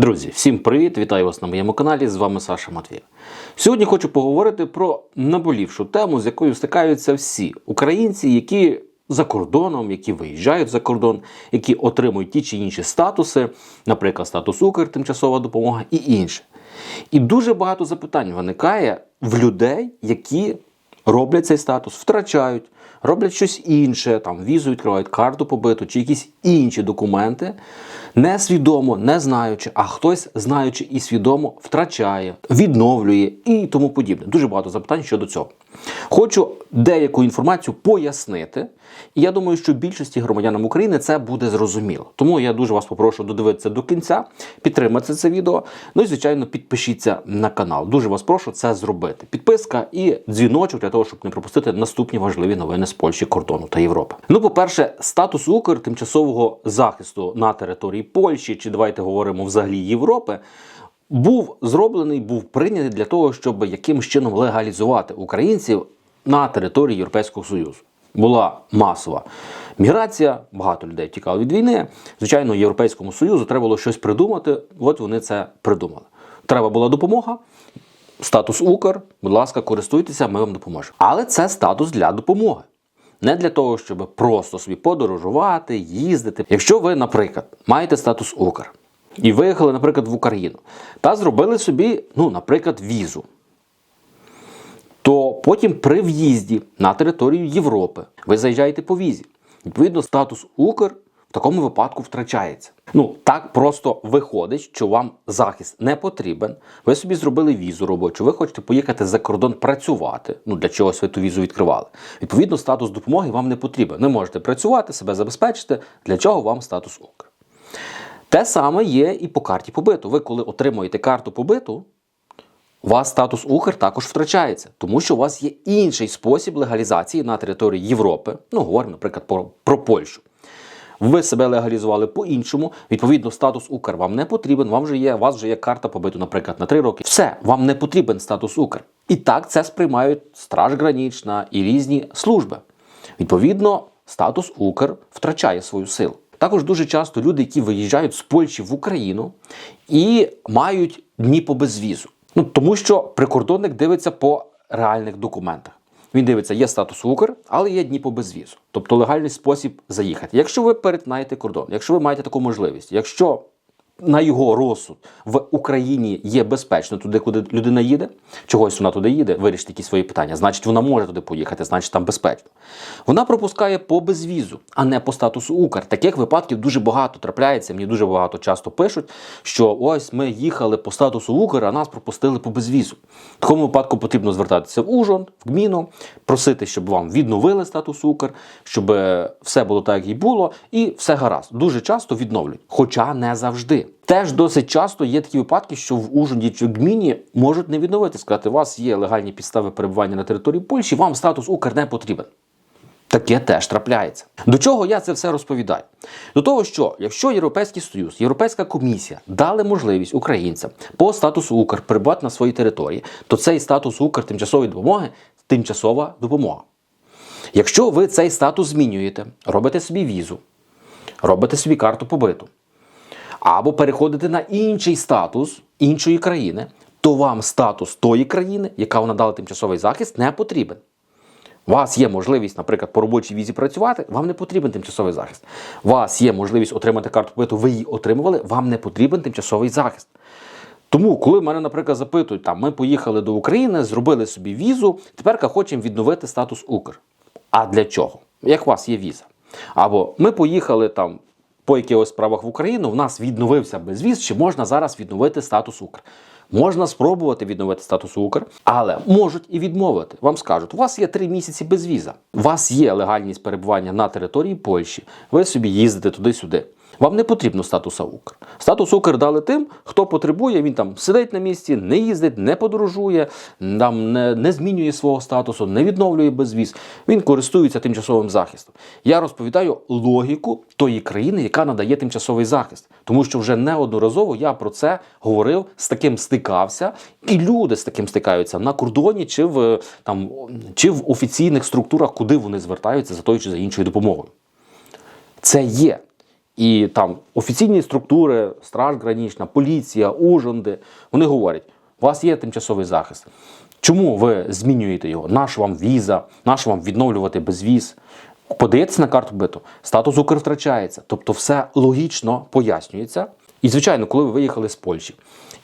Друзі, всім привіт! Вітаю вас на моєму каналі. З вами Саша Матвєєв. Сьогодні хочу поговорити про наболівшу тему, з якою стикаються всі українці, які за кордоном, які виїжджають за кордон, які отримують ті чи інші статуси, наприклад, статус Укр, тимчасова допомога і інше. І дуже багато запитань виникає в людей, які роблять цей статус, втрачають, роблять щось інше, там візу відкривають карту побиту чи якісь інші документи, несвідомо, не знаючи, а хтось, знаючи і свідомо, втрачає, відновлює і тому подібне. Дуже багато запитань щодо цього. Хочу деяку інформацію пояснити, і я думаю, що більшості громадянам України це буде зрозуміло. Тому я дуже вас попрошу додивитися до кінця, підтримати це відео. Ну і звичайно, підпишіться на канал. Дуже вас прошу це зробити. Підписка і дзвіночок для того, щоб не пропустити наступні важливі новини з Польщі, кордону та Європи. Ну, по-перше, статус Укр тимчасового захисту на території Польщі, чи давайте говоримо взагалі Європи. Був зроблений, був прийнятий для того, щоб якимось чином легалізувати українців на території Європейського Союзу. Була масова міграція, багато людей тікало від війни. Звичайно, Європейському Союзу треба було щось придумати. От вони це придумали. Треба була допомога. Статус Укр, будь ласка, користуйтеся, ми вам допоможемо. Але це статус для допомоги. Не для того, щоб просто собі подорожувати, їздити. Якщо ви, наприклад, маєте статус Укр і виїхали, наприклад, в Україну та зробили собі, ну, наприклад, візу, то потім при в'їзді на територію Європи ви заїжджаєте по візі. Відповідно, статус Укр в такому випадку втрачається. Ну так просто виходить, що вам захист не потрібен. Ви собі зробили візу робочу, ви хочете поїхати за кордон працювати. Ну для чогось ви ту візу відкривали. Відповідно, статус допомоги вам не потрібен. Не можете працювати, себе забезпечити. Для чого вам статус Укр? Те саме є і по карті побиту. Ви, коли отримуєте карту побиту, у вас статус Укр також втрачається, тому що у вас є інший спосіб легалізації на території Європи. Ну, говоримо, наприклад, про, про Польщу. Ви себе легалізували по-іншому. Відповідно, статус Укр вам не потрібен. Вам вже є, у вас вже є карта побиту, наприклад, на 3 роки. Все, вам не потрібен статус Укр. І так це сприймають Страж Гранічна і різні служби. Відповідно, статус Укр втрачає свою силу. Також дуже часто люди, які виїжджають з Польщі в Україну і мають дні по безвізу. Ну тому що прикордонник дивиться по реальних документах. Він дивиться, є статус Укр, але є дні по безвізу, тобто легальний спосіб заїхати. Якщо ви перетинаєте кордон, якщо ви маєте таку можливість, якщо на його розсуд в Україні є безпечно туди, куди людина їде, чогось вона туди їде, вирішити якісь свої питання. Значить, вона може туди поїхати, значить там безпечно. Вона пропускає по безвізу, а не по статусу Укр. Таких випадків дуже багато трапляється. Мені дуже багато часто пишуть, що ось ми їхали по статусу Укр, а нас пропустили по безвізу. В такому випадку потрібно звертатися в Ужон, в ГМІНу, просити, щоб вам відновили статус Укр, щоб все було так, як і було, і все гаразд. Дуже часто відновлюють, хоча не завжди. Теж досить часто є такі випадки, що в Ужгороді чи Гміні можуть не відновити, сказати, у вас є легальні підстави перебування на території Польщі, вам статус Укр не потрібен. Таке теж трапляється. До чого я це все розповідаю? До того, що якщо Європейський Союз, Європейська комісія дали можливість українцям по статусу Укр перебувати на своїй території, то цей статус Укр тимчасової допомоги тимчасова допомога. Якщо ви цей статус змінюєте, робите собі візу, робите собі карту побиту, або переходите на інший статус іншої країни, то вам статус тої країни, яка вона дала тимчасовий захист, не потрібен. У вас є можливість, наприклад, по робочій візі працювати, вам не потрібен тимчасовий захист. У вас є можливість отримати карту побиту, ви її отримували, вам не потрібен тимчасовий захист. Тому, коли мене, наприклад, запитують, там, ми поїхали до України, зробили собі візу, тепер хочемо відновити статус Укр. А для чого? Як у вас є віза? Або ми поїхали там по якихось справах в Україну, в нас відновився безвіз, чи можна зараз відновити статус Укр? Можна спробувати відновити статус Укр, але можуть і відмовити. Вам скажуть, у вас є три місяці без віза. У вас є легальність перебування на території Польщі. Ви собі їздите туди-сюди. Вам не потрібно статуса Укр. Статус Укр дали тим, хто потребує, він там сидить на місці, не їздить, не подорожує, там не, не змінює свого статусу, не відновлює безвіз. Він користується тимчасовим захистом. Я розповідаю логіку тої країни, яка надає тимчасовий захист. Тому що вже неодноразово я про це говорив, з таким стикався, і люди з таким стикаються на кордоні чи в там чи в офіційних структурах, куди вони звертаються за тою чи за іншою допомогою. Це є. І там офіційні структури, Страж Гранічна, поліція, ужанди, вони говорять, у вас є тимчасовий захист. Чому ви змінюєте його? Наш вам віза, наш вам відновлювати безвіз? Подається на карту биту, статус Укр втрачається. Тобто все логічно пояснюється. І, звичайно, коли ви виїхали з Польщі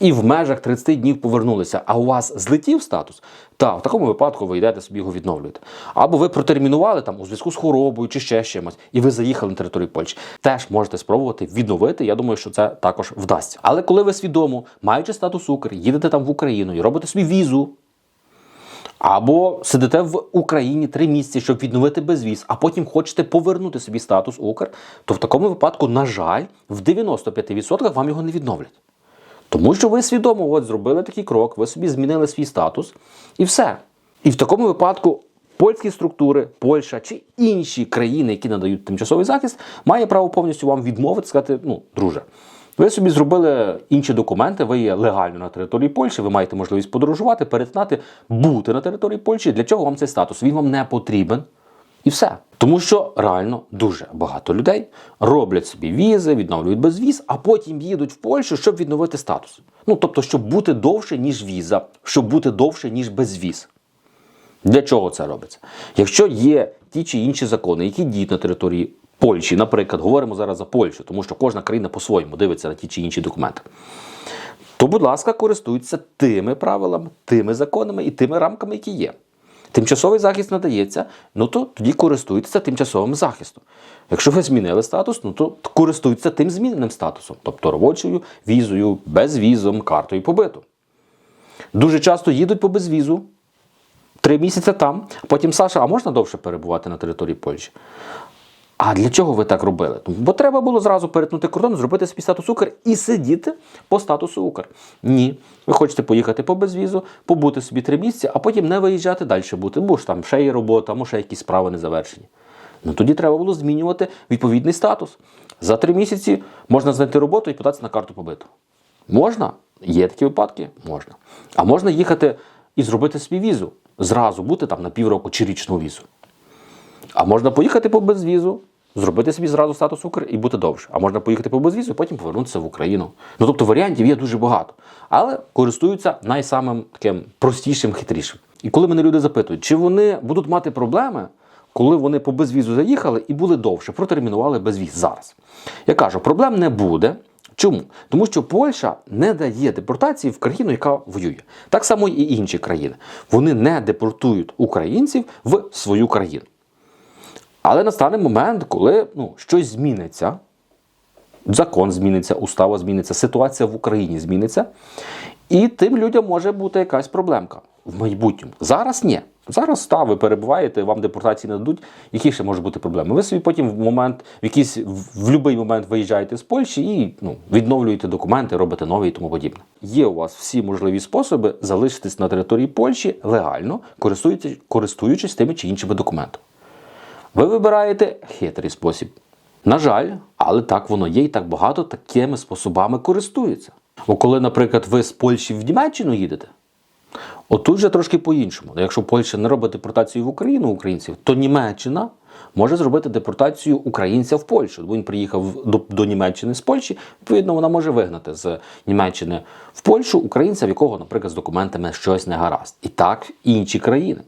і в межах 30 днів повернулися, а у вас злетів статус, та в такому випадку ви йдете собі його відновлюєте. Або ви протермінували там у зв'язку з хворобою чи ще чимось, і ви заїхали на територію Польщі. Теж можете спробувати відновити. Я думаю, що це також вдасться. Але коли ви свідомо, маючи статус Укр, їдете там в Україну і робите собі візу. Або сидите в Україні три місяці, щоб відновити безвіз, а потім хочете повернути собі статус Укр, то в такому випадку, на жаль, в 95% вам його не відновлять. Тому що ви свідомо от зробили такий крок, ви собі змінили свій статус і все. І в такому випадку польські структури, Польща чи інші країни, які надають тимчасовий захист, має право повністю вам відмовити, сказати, ну, друже. Ви собі зробили інші документи, ви є легально на території Польщі, ви маєте можливість подорожувати, перетинати, бути на території Польщі. Для чого вам цей статус? Він вам не потрібен. І все. Тому що реально дуже багато людей роблять собі візи, відновлюють безвіз, а потім їдуть в Польщу, щоб відновити статус. Ну тобто, щоб бути довше, ніж віза, щоб бути довше, ніж безвіз. Для чого це робиться? Якщо є ті чи інші закони, які діють на території Польщі, наприклад, говоримо зараз за Польщу, тому що кожна країна по-своєму дивиться на ті чи інші документи. То, будь ласка, користуйтеся тими правилами, тими законами і тими рамками, які є. Тимчасовий захист надається, ну то тоді користуйтеся тимчасовим захистом. Якщо ви змінили статус, ну то користуйтеся тим зміненим статусом, тобто робочою візою, безвізом, картою побиту. Дуже часто їдуть по безвізу, три місяці там, потім Саша, а можна довше перебувати на території Польщі? А для чого ви так робили? Бо треба було зразу перетнути кордон, зробити собі статус Укр і сидіти по статусу Укр. Ні. Ви хочете поїхати по безвізу, побути собі три місяці, а потім не виїжджати далі бути, бо ж там ще є робота, може якісь справи не завершені. Ну тоді треба було змінювати відповідний статус. За три місяці можна знайти роботу і податися на карту побиту. Можна? Є такі випадки? Можна. А можна їхати і зробити собі візу. Зразу бути там на півроку чи річну візу. А можна поїхати по безвізу, зробити собі зразу статус Укр і бути довше. А можна поїхати по безвізу потім повернутися в Україну. Ну тобто варіантів є дуже багато. Але користуються найсамим таким простішим, хитрішим. І коли мене люди запитують, чи вони будуть мати проблеми, коли вони по безвізу заїхали і були довше, протермінували безвіз зараз. Я кажу, проблем не буде. Чому? Тому що Польща не дає депортації в країну, яка воює. Так само і інші країни. Вони не депортують українців в свою країну. Але настане момент, коли ну, щось зміниться, закон зміниться, устава зміниться, ситуація в Україні зміниться, і тим людям може бути якась проблемка в майбутньому. Зараз ні. Зараз та, ви перебуваєте, вам депортації не дадуть. Які ще можуть бути проблеми? Ви собі потім в момент, в якийсь в будь-який момент виїжджаєте з Польщі і ну, відновлюєте документи, робите нові і тому подібне. Є у вас всі можливі способи залишитись на території Польщі легально, користуючись, користуючись тими чи іншими документами. Ви вибираєте хитрий спосіб. На жаль, але так воно є, і так багато такими способами користуються. Бо коли, наприклад, ви з Польщі в Німеччину їдете, отут же трошки по-іншому. Якщо Польща не робить депортацію в Україну українців, то Німеччина може зробити депортацію українця в Польщу. Бо він приїхав до, до Німеччини з Польщі, відповідно, вона може вигнати з Німеччини в Польщу українця, в якого, наприклад, з документами щось не гаразд. І так інші країни.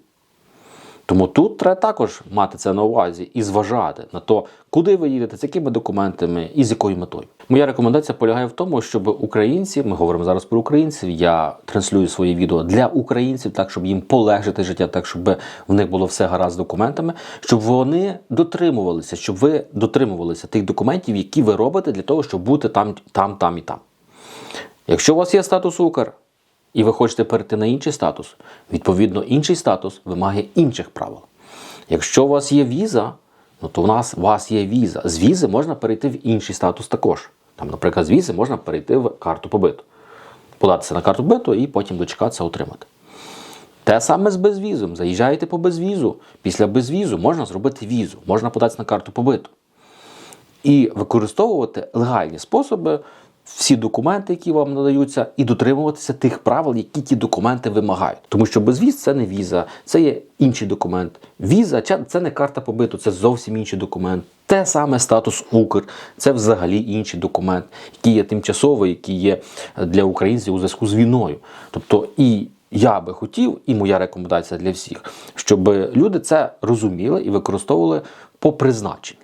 Тому тут треба також мати це на увазі і зважати на то, куди ви їдете, з якими документами і з якою метою. Моя рекомендація полягає в тому, щоб українці, ми говоримо зараз про українців. Я транслюю свої відео для українців, так щоб їм полегшити життя, так щоб в них було все гаразд з документами, щоб вони дотримувалися, щоб ви дотримувалися тих документів, які ви робите для того, щоб бути там, там, там і там. Якщо у вас є статус Укр, і ви хочете перейти на інший статус, відповідно, інший статус вимагає інших правил. Якщо у вас є віза, ну то у нас у вас є віза. З візи можна перейти в інший статус також. Там, наприклад, з візи можна перейти в карту побиту, податися на карту побиту і потім дочекатися отримати. Те саме з безвізом. Заїжджаєте по безвізу. Після безвізу можна зробити візу, можна податися на карту побиту. І використовувати легальні способи всі документи, які вам надаються, і дотримуватися тих правил, які ті документи вимагають. Тому що безвіз це не віза, це є інший документ. Віза це не карта побиту, це зовсім інший документ. Те саме статус Укр, це взагалі інший документ, який є тимчасовий, який є для українців у зв'язку з війною. Тобто і я би хотів, і моя рекомендація для всіх, щоб люди це розуміли і використовували по призначенню.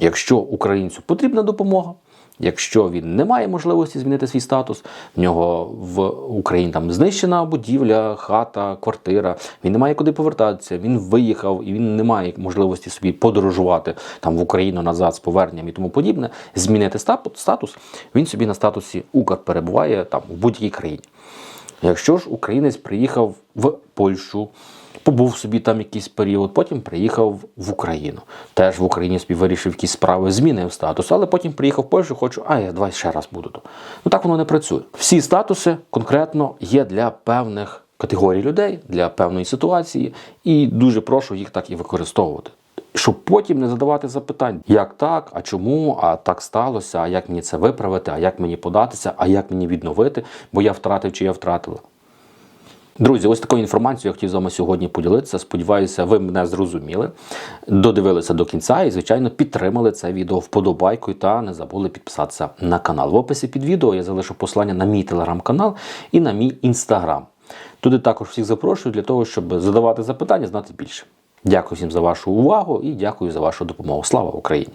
Якщо українцю потрібна допомога, якщо він не має можливості змінити свій статус, в нього в Україні там знищена будівля, хата, квартира, він не має куди повертатися, він виїхав і він не має можливості собі подорожувати там в Україну назад з поверненням і тому подібне, змінити статус, він собі на статусі Укр перебуває там в будь-якій країні. Якщо ж українець приїхав в Польщу, побув собі там якийсь період, потім приїхав в Україну. Теж в Україні собі вирішив якісь справи, змінив статус, але потім приїхав в Польщу, хочу, а я давай ще раз буду тут. Ну так воно не працює. Всі статуси конкретно є для певних категорій людей, для певної ситуації, і дуже прошу їх так і використовувати. Щоб потім не задавати запитань, як так, а чому, а так сталося, а як мені це виправити, а як мені податися, а як мені відновити, бо я втратив чи я втратила. Друзі, ось такою інформацією я хотів з вами сьогодні поділитися. Сподіваюся, ви мене зрозуміли, додивилися до кінця і, звичайно, підтримали це відео вподобайкою та не забули підписатися на канал. В описі під відео я залишу посилання на мій телеграм-канал і на мій інстаграм. Туди також всіх запрошую для того, щоб задавати запитання, знати більше. Дякую всім за вашу увагу і дякую за вашу допомогу. Слава Україні!